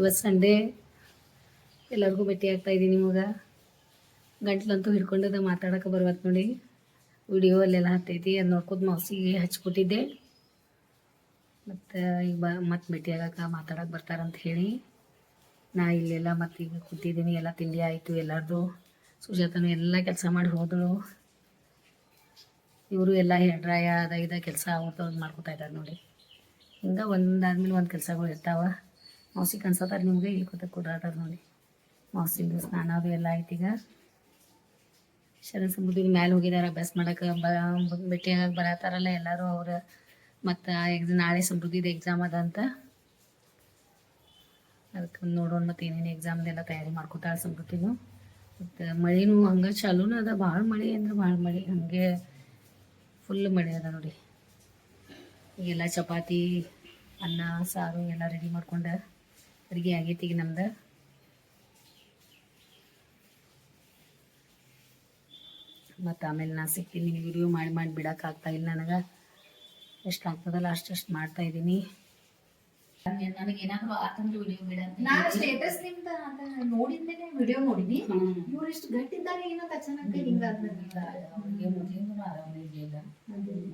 ಇವತ್ತು ಸಂಡೇ ಎಲ್ಲರಿಗೂ ಭೇಟಿ ಆಗ್ತಾ ಇದ್ದೀನಿ ನಿಮಗೆ ಗಂಟ್ಲಂತೂ ಹಿಡ್ಕೊಂಡದ ಮಾತಾಡೋಕೆ ಬರ್ಬೇಕು ನೋಡಿ. ವಿಡಿಯೋ ಅಲ್ಲೆಲ್ಲ ಹತ್ತೈತಿ, ಅದು ನೋಡ್ಕೊತ ಮೌಸಿಗೆ ಹಚ್ಕೊಟ್ಟಿದ್ದೆ. ಮತ್ತು ಈಗ ಬ ಮತ್ತೆ ಭೇಟಿ ಆಗಕ್ಕೆ ಮಾತಾಡೋಕೆ ಬರ್ತಾರಂತ ಹೇಳಿ. ನಾ ಇಲ್ಲೆಲ್ಲ ಮತ್ತೆ ಈಗ ಕೂತಿದ್ದೀನಿ, ಎಲ್ಲ ತಿಂಡಿ ಆಯಿತು ಎಲ್ಲರದು. ಸುಜಾತನು ಎಲ್ಲ ಕೆಲಸ ಮಾಡಿ ಹೋದಳು. ಇವರು ಎಲ್ಲ ಹೇರ್ ಅದ ಇದ ಕೆಲಸ ಅವ್ರದ್ದು ಮಾಡ್ಕೊತಾ ಇದ್ದಾರೆ ನೋಡಿ. ಹಿಂಗೆ ಒಂದಾದ್ಮೇಲೆ ಒಂದು ಕೆಲಸಗಳು ಇರ್ತಾವ. ಮೌಸಿ ಕನ್ಸತ್ತಾರ ನಿಮ್ಗೆ ಇಲ್ಲಿ ಕೂತ ಕೊಡಾತಾರ ನೋಡಿ. ಮೌಸಿಂದು ಸ್ನಾನ ಅದು ಎಲ್ಲ ಐತಿ ಈಗ. ಶರಣ ಸಮುದ್ರದ ಮ್ಯಾಲೆ ಹೋಗಿದಾರ, ಅಭ್ಯಾಸ ಮಾಡಕ್ಕೆ ಬ ಆಗಕ್ಕೆ ಬರತ್ತಾರಲ್ಲ ಎಲ್ಲರೂ ಅವ್ರು ಮತ್ತು ಎಕ್ಸ್ ನಾಳೆ ಸಮೃದ್ಧಿದ ಎಕ್ಸಾಮ್ ಅದ ಅಂತ. ಅದಕ್ಕೆ ನೋಡೋಣ ಮತ್ತು ಏನೇನು ಎಕ್ಸಾಮ್ದೆಲ್ಲ ತಯಾರಿ ಮಾಡ್ಕೊತಾಳೆ ಸಮೃದ್ಧಿನೂ ಮತ್ತು ಮಳೆನೂ ಹಂಗೆ ಚಾಲೂನು ಅದ, ಭಾಳ ಮಳೆ ಅಂದ್ರೆ ಭಾಳ ಮಳೆ. ಹಂಗೆ ಫುಲ್ ಮಳೆ ಅದ ನೋಡಿ. ಈಗೆಲ್ಲ ಚಪಾತಿ, ಅನ್ನ, ಸಾರು ಎಲ್ಲ ರೆಡಿ ಮಾಡ್ಕೊಂಡು ಅಡುಗೆ ಆಗೈತಿ ಈಗ ನಮ್ದು. ಮತ್ತು ಆಮೇಲೆ ನಾ ಸಿಗ್ತೀನಿ ವಿಡಿಯೋ ಮಾಡಿ ಮಾಡಿ ಬಿಡೋಕೆ ಆಗ್ತಾ ಇಲ್ಲ ನನಗೆ. ಎಷ್ಟು ಆಗ್ತದಲ್ಲ ಅಷ್ಟಷ್ಟು ಮಾಡ್ತಾ ಇದ್ದೀನಿ. ನನಗೆ ಏನಾದರೂ ಆತಂದ್ರೆ ವಿಡಿಯೋ ಬಿಡ ನಾನು ಸ್ಟೇಟಸ್ ನಿಮ್ದ ಅದ ನೋಡಿದ್ದೇನೆ ವಿಡಿಯೋ ನೋಡಿನಿ. ಇವ್ರು ಇಷ್ಟು ಗಟ್ಟಿದ್ದಾರೆ ಏನೋ ಅಚಾನಕ್ ಹಿಂಗಾದ್ಮೇಲೆ ಮೊದಲಿಂದ ಆರಾಮಿರ್ಲಿಲ್ಲ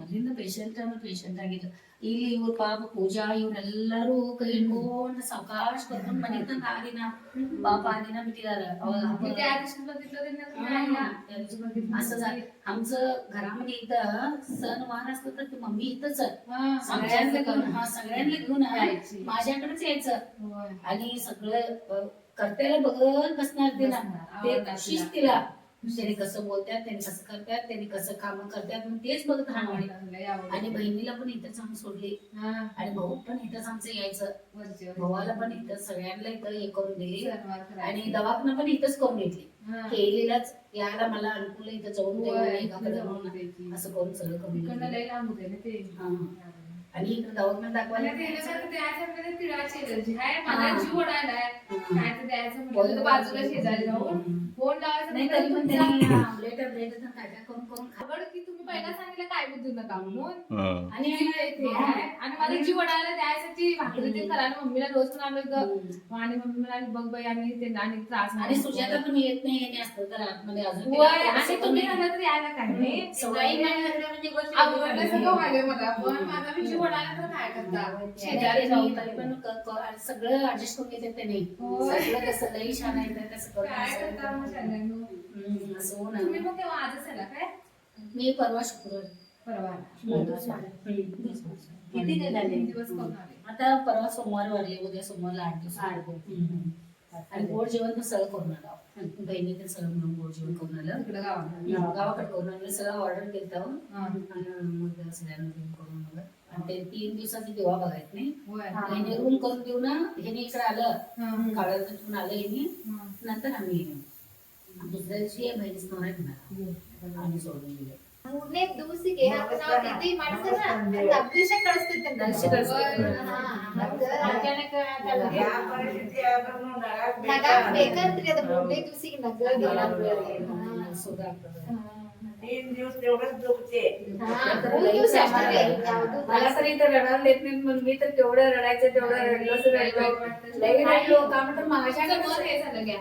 ಮೊದಲಿಂದ ಪೇಷಂಟ್ ಅಂದ್ರೆ ಪೇಷಂಟ್ ಆಗಿದ್ದು. ಇಲ್ಲಿ ಇವ್ರ ಪಾಪ ಪೂಜಾ ಇವ್ರೆಲ್ಲರೂ ಕೈ ಹಿಡ್ಕೊಂಡು ಸಾವಕಾಶ ಕರ್ಕೊಂಡು ಮನೆಗೆ ತಂದು ಆ ದಿನ ಪಾಪ ಆ ದಿನ ಬಿಟ್ಟಿದಾರ ಅವಾಗ ಹಬ್ಬ- त्या दिवशी बघितलं त्यांना असं झालं आमचं घरामध्ये इथं सण वार असलं तर ती मम्मी इथंच आहे. सगळ्यांना घेऊन हा सगळ्यांना घेऊन यायची. माझ्याकडेच यायचं आणि सगळं अ, कर्त्याला बघत बसणार तिला ते तशीच तिला त्याने कसं बोलतात त्यांनी कसं करतात त्यांनी कसं काम करतात मग तेच बघत राहणार आणि बहिणीला पण इथंच आम्ही सोडली. आणि भाऊ पण इथंच आमचं यायचं. भावाला पण इथं सगळ्यांना इथं हे करून दिली. आणि दवाखाना पण इथंच करून घेतली. केलेलाच. यायला मला अनुकूल इथं जाऊन असं करून सगळं करून. आणि इकडे दवाखाना दाखवायला बाजूला शेजारी जाऊन. फोन नाही तरी पण लावायचं त्यांनी आमलेट ब्रेड काय काय करून करून खा की तुम्ही पहिला सांगितलं काय बुद्धू नका म्हणून. हं. आणि जीव येते आहे. आणि मला जीव वडायला द्यायसाठी भाकरी ते करायला मम्मीला रोज पण आलो इथं आणि मम्मी म्हणाली बघ बाई आणि ते आणि त्रास आणि सुजाता पण येत नाही आणि असतं तर आतमध्ये अजून होय, तिला आणि थोडंसं तुम्ही कमी- राहिला तर यायला काय नाही. सवयी नाही लागल्या म्हणजे गोष्ट आवडलं सगळं व्हायलंय मला. पण माझा मी जीव वडायला तर काय करता? शेजारी जाऊन तरी पण क- क- आणि सगळं ऍडजस्ट करून घेते त्यांनी होय. सगळं कसं लई छान आहे तर करून काय करता मग? हम्म, असं हो तुम्ही ना मग तेव्हा आजच आला काय? मी परवा शुक्रवार. परवा. किती दिवस आले. आता परवा सोमवार वारले उद्या सोमवारला आठ दिवस. आणि गोड जेवण पण सगळं करून आलं. बहिणी ते सगळं मिळून गोड जेवण करून आलं. गावाकडे. करून आणलं सगळं ऑर्डर केलं हा. आणि मग सगळ्यांना करून आणलं आणि ते तीन दिवसाची देवा बघायत नाही. रूम करून देऊ ना ह्याने इकडे आलं. तिथून आलं ह्याने हा. नंतर आम्ही दुसऱ्या दिवशी बहिणीच नवरा घेणार ಮೂರನೇ ದೂಸಿಗೆ ನಾವು ಇದು ಮಾಡಿಸಲ್ಲ ಅಗ್ನಿಶ ಕಳಿಸ್ತಿದ್ದೆ ನಗಾಕ್ ಬೇಕಂತ್ರಿ ಅದ ಮೂರನೇ ದೂಸಿಗೆ ನಗರ್ ಸುಧಾಗ್ತದೆ तीन दिवस तेवढंच मला तर इथं रडायला देत नाही म्हणून मी तर तेवढं रडायचं तेवढं रडलं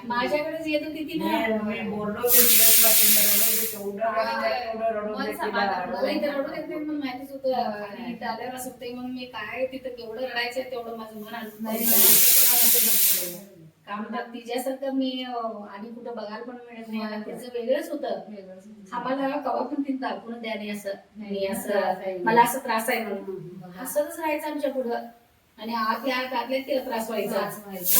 माझ्याकडेच येतो किती नाही बोललो मला इथं रडू देत नाही म्हणून माहितीच होतं इथं आल्यावर असं मी काय तिथं तेवढं रडायचं तेवढं माझं मन नाही. का म्हणतात तिच्यासारखं मी आणि कुठं बघायला पण मिळत नाही. आणि त्याचं वेगळंच होतं. आम्हाला कवा पण तिथं दाखवून द्या नाही असं. नाही असं. मला असं त्रास आहे म्हणून. हसतच राहायचं आमच्या पुढं. आणि आत या आतल्या तिला त्रास व्हायचा. काय व्हायचं,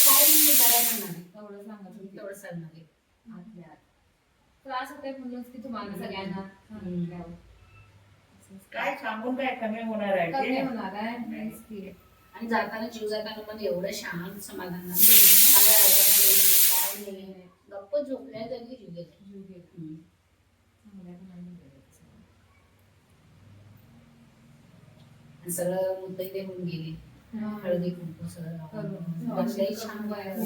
काय मी बऱ्या म्हणणार तेवढं सांगत होती. तेवढं सांगणार. आतल्या आत. त्रास होतोय म्हणूनच की तुम्हाला सगळ्यांना. काय. सांगून काय कमी होणार आहे कमी? होणार आहे. आणि जाताना जीव जाताना पण एवढं शांत समाधान काय नाही. गप्प झोपल्या जागी जीव. आणि सगळं मुद्दे होऊन गेली. हळदी कुंकू सगळं. छान बाहेर.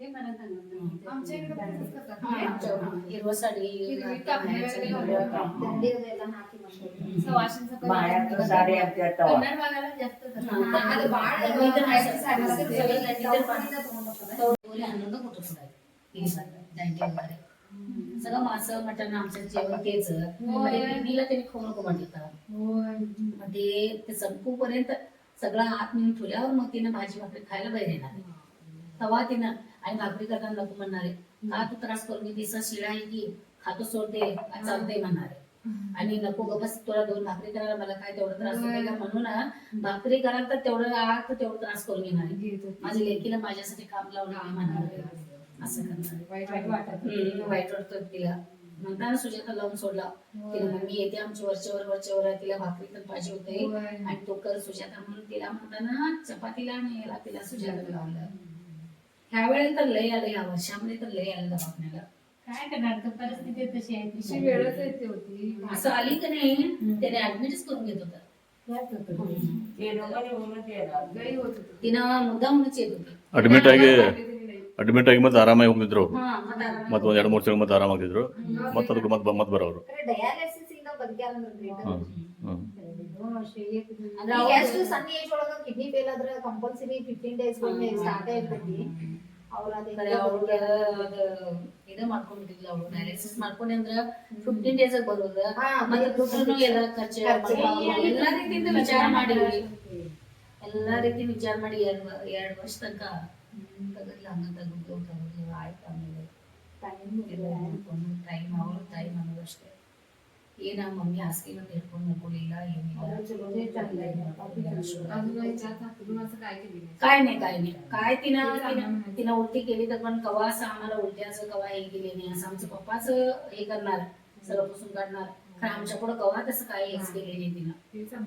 मला मला. आमच्या. हा, आमच्या हिरवं साडी आमच्या. हा. सगळं मासं मटण आमचं जेवण तेच होय. टीव्हीला त्यांनी खाऊ नको म्हटलं तर. होय. मग ते ते संपूपर्यंत सगळं आत नेऊन ठेवल्यावर मग तिनं भाजी भाकरी खायला बाहेर येणार तेव्हा तिनं आणि भाकरी करताना नको म्हणणार. का तू त्रास करून घेते दिसा शिळा आहे की खातो सोडते चालते म्हणणार आणि नको ग बस तुला दोन भाकरी करायला मला काय तेवढा त्रास होते का? म्हणून ना, भाकरी करायला तर तेवढं आत तेवढं त्रास करून घेणार. माझ्या लेकीला माझ्यासाठी काम लावलं म्हणणार. असं करणार. वाईट वाटत. वाईट वाटतं तिला. म्हणताना सुजाता लावून सोडला. तिला मम्मी येते आमची वरच्यावर वरच्यावर तिला भाकरी तर पाहिजे होते. आणि तो कर सुजाता म्हणून तिला म्हणताना चपातीला आणि याला तिला सुजाता लावलं. ह्या वेळेला तर लय आलं या वर्षामध्ये तर लय आलं दवाखान्याला काय करणार तर परिस्थिती तशी आहे अशी ती वेळच येते होती असं आली का नाही त्याने ऍडमिटच करून घेत होता ते दोघांनी होऊनच येणार गई होत होती. तिनं मुद्दामूनच येत होती ಅಡ್ಮಿಟ್ ಆಗಿ काढली तरी नाही. ಅಡ್ಮಿಟ್ ಆಗಿ ಮತ್ತೆ ಆರಾಮಾಗಿ ಹೋಗಿದ್ರು ಹಾ, ಮತ್ತೆ ಆರಾಮಾಗಿ ಮತ್ತೆ ಒಂದ್ ಎರಡು ಮೂರು ತಿಂಗಳು ಮತ್ತೆ ಆರಾಮಾಗಿದ್ರು ಮತ್ತೆ ಅದಕ್ಕೆ ಮತ್ತೆ ಮತ್ತೆ ಬರೋರು ಖರೆ ಡಯಾಲಿಸಿಸ್ ಇಂದ ಬದುಕ್ಯಾರಂದ್ರೆ great. ಹ್ಮ್ ಹ್ಮ್ ಅಂದ್ರೆ ಈಗ ಅವ್ರು- ಎಷ್ಟು ಸಣ್ಣ ಏಜ್ ಒಳಗ ಕಿಡ್ನಿ ಫೇಲ್ ಆದ್ರೆ ಕಂಪಲ್ಸರಿ ಫಿಫ್ಟೀನ್ ಡೇಸ್ ಒಮ್ಮೆ ಸ್ಟಾರ್ಟ್ ಆಗಿರ್ತೈತಿ. ಅವ್ರ ಇದು ಮಾಡ್ಕೊಂಡಿದ್ದಿಲ್ಲ ಅವ್ರು ಡಯಾಲಿಸಿಸ್ ಮಾಡ್ಕೊಂಡಿ ಅಂದ್ರ ಫಿಫ್ಟೀನ್ ಡೇಸ್ ಬರೋದು. ಹಾ, ಮತ್ತೆ ಮತ್ತೆ ದುಡ್ಡು ಎಲ್ಲ ಖರ್ಚು ಖರ್ಚು. ಎಲ್ಲಾ ರೀತಿಯಿಂದ ವಿಚಾರ ಮಾಡಿವಿ ಎಲ್ಲಾ ರೀತಿ ವಿಚಾರ ಮಾಡಿ ಎರಡ್ ಎರಡ್ ವರ್ಷ ತನಕ ತಗದ್ಲ ಹಂಗ ಆಯ್ತು ಆಮೇಲೆ. ಟೈಮ್ ಅವ್ರ ಟೈಮ್ ये ना मम्मी हंसती ना मेरे को नको लीला ये काय नाही काय नाही. काय तिना तिला उलटी केली तर पण कवा असं आम्हाला उलट्याचं कवा हे केले नाही. असं आमचं पप्पाच हे करणार सगळं पुसून काढणार खरं आमच्या पुढे कवा तसं काय हेच केले नाही तिनं.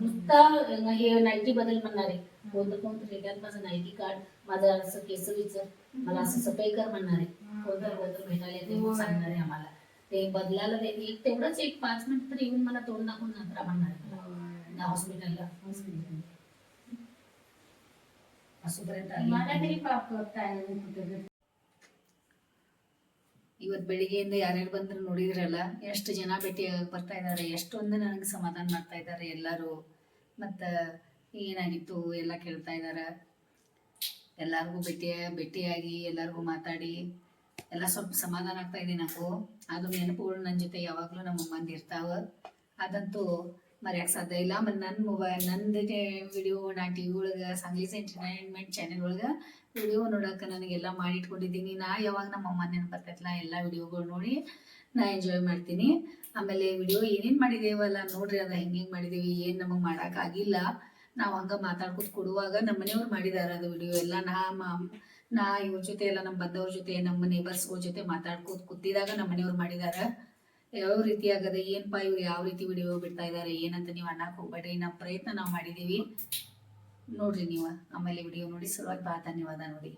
नुसतं हे नाईटी बदल म्हणणार आहे. कोणतं कोणतं रिटर्न माझं नाईटी काढ माझं असं केस मला असं सफाई कर म्हणणार आहे. कोणतं कोणतं भेटायला ते सांगणार आहे आम्हाला. ते बदलायला ते एक तेवढंच एक पाच मिनिट तर येऊन मला तोंड दाखवून नंतर म्हणणार आहे मला हॉस्पिटलला असोपर्यंत आली मला तरी ಪಾಪ ಗೊತ್ತಾಗಲ್ಲ ಇವತ್ತು ಬೆಳಿಗ್ಗೆಯಿಂದ ಯಾರ್ಯಾರು ಬಂದ್ರು ನೋಡಿದ್ರಲ್ಲ ಎಷ್ಟು ಜನ ಭೇಟಿ ಬರ್ತಾ ಇದ್ದಾರೆ ಎಷ್ಟೊಂದು ನನಗೆ ಸಮಾಧಾನ ಮಾಡ್ತಾ ಇದ್ದಾರೆ ಎಲ್ಲರೂ ಮತ್ತು ಏನಾಗಿತ್ತು ಎಲ್ಲ ಕೇಳ್ತಾ ಇದ್ದಾರೆ ಎಲ್ಲರಿಗೂ ಭೇಟಿ ಭೇಟಿಯಾಗಿ ಎಲ್ಲರಿಗೂ ಮಾತಾಡಿ ಎಲ್ಲ ಸ್ವಲ್ಪ ಸಮಾಧಾನ ಆಗ್ತಾ ಇದೆ ನಾವು. ಅದು ನೆನಪುಗಳು ನನ್ನ ಜೊತೆ ಯಾವಾಗಲೂ ನಮ್ಮ ಅಮ್ಮಂದು ಇರ್ತಾವ. ಅದಂತೂ ಮರೆಯಕ್ಕೆ ಸಾಧ್ಯ ಇಲ್ಲ. ಮತ್ತು ನನ್ನ ಮೊಬೈಲ್ ನಂದು ವಿಡಿಯೋ ನಾ ಟಿ ವಿ ಒಳಗೆ ಸಂಗೀತ ಎಂಟರ್ಟೈನ್ಮೆಂಟ್ ಚಾನೆಲ್ ಒಳಗೆ ವಿಡಿಯೋ ನೋಡೋಕೆ ನನಗೆಲ್ಲ ಮಾಡಿ ಇಟ್ಕೊಂಡಿದ್ದೀನಿ ನಾ ಯಾವಾಗ ನಮ್ಮ ಅಮ್ಮ ನೆನಪು ಬರ್ತೈತಲ್ಲ ಎಲ್ಲ ವಿಡಿಯೋಗಳು ನೋಡಿ ನಾ ಎಂಜಾಯ್ ಮಾಡ್ತೀನಿ. ಆಮೇಲೆ ವಿಡಿಯೋ ಏನೇನು ಮಾಡಿದೇವಲ್ಲ ನೋಡ್ರಿ, ಅದು ಹೆಂಗೆ ಹೆಂಗೆ ಮಾಡಿದೀವಿ, ಏನು ನಮಗೆ ಮಾಡೋಕ್ಕಾಗಿಲ್ಲ ನಾವು ಹಂಗೆ ಮಾತಾಡ್ಕೊತ ಕೊಡುವಾಗ ನಮ್ಮ ಮನೆಯವ್ರು ಮಾಡಿದಾರೆ ಅದು ವಿಡಿಯೋ ಎಲ್ಲ. ನಾ ಮ- ನಾ ಇವ್ರ ಜೊತೆ ಎಲ್ಲ ನಮ್ಮ ಬಂದವ್ರ ಜೊತೆ ನಮ್ಮ ನೇಬರ್ಸ್ಗಳ ಜೊತೆ ಮಾತಾಡ್ಕೋದ್ ಕೂತಿದಾಗ ನಮ್ಮ ಮನೆಯವ್ರು ಮಾಡಿದಾರೆ. ಯಾವ ರೀತಿ ಆಗದ ಏನಪ್ಪ ಇವ್ರು ಯಾವ ರೀತಿ ವಿಡಿಯೋ ಬಿಡ್ತಾ ಇದ್ದಾರೆ ಏನಂತ ನೀವು ಅನ್ನಕ್ಕೆ ಹೋಗ್ಬೇಡ್ರಿ ನಮ್ಮ ಪ್ರಯತ್ನ ನಾವು ಮಾಡಿದ್ದೀವಿ ನೋಡ್ರಿ ನೀವು, ಆಮೇಲೆ ವಿಡಿಯೋ ನೋಡಿ ಸಲುವಾಗಿ ಬಾ, ಧನ್ಯವಾದ ನೋಡಿ.